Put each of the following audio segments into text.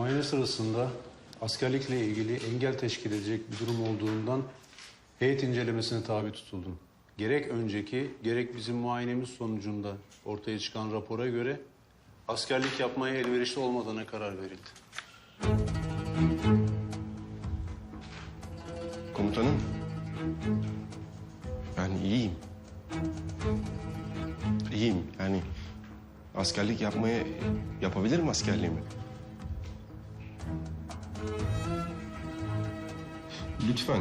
Muayene sırasında askerlikle ilgili engel teşkil edecek bir durum olduğundan heyet incelemesine tabi tutuldum. Gerek önceki gerek bizim muayenemiz sonucunda ortaya çıkan rapora göre askerlik yapmaya elverişli olmadığına karar verildi. Komutanım. Ben iyiyim. İyiyim yani askerlik yapmaya yapabilirim askerliğimi. Lütfen.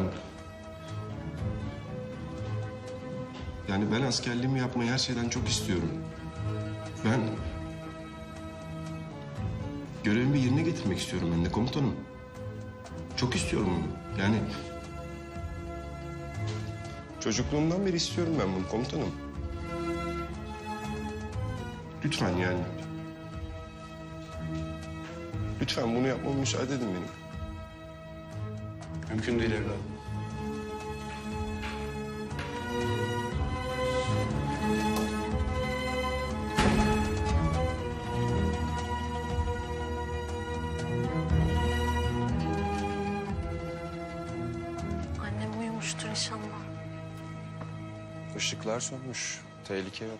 Yani ben askerliğimi yapmayı her şeyden çok istiyorum. Ben görevimi yerine getirmek istiyorum ben de komutanım. Çok istiyorum bunu. Yani Çocukluğumdan beri istiyorum ben bunu komutanım. Lütfen yani. Lütfen bunu yapmama müsaade edin benim. Mümkün değil evladım. Annem uyumuştur inşallah. Işıklar sönmüş. Tehlike yok.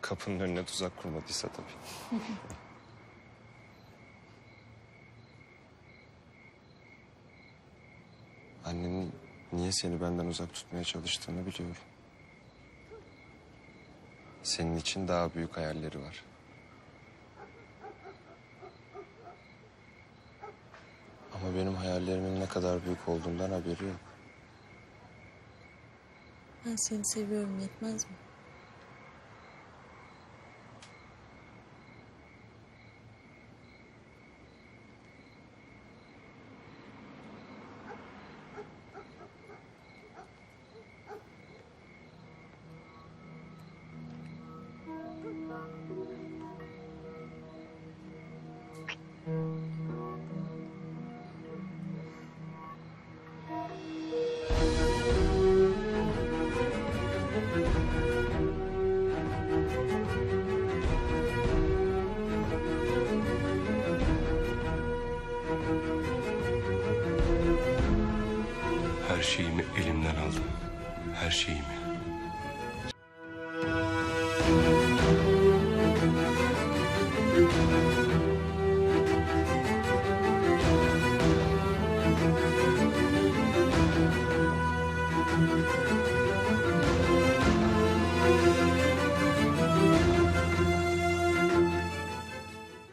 Kapının önüne tuzak kurmadıysa tabii. Annenin niye seni benden uzak tutmaya çalıştığını biliyorum. Senin için daha büyük hayalleri var. Ama benim hayallerimin ne kadar büyük olduğundan haberi yok. Ben seni seviyorum yetmez mi? Her şeyimi elimden aldın. Her şeyimi.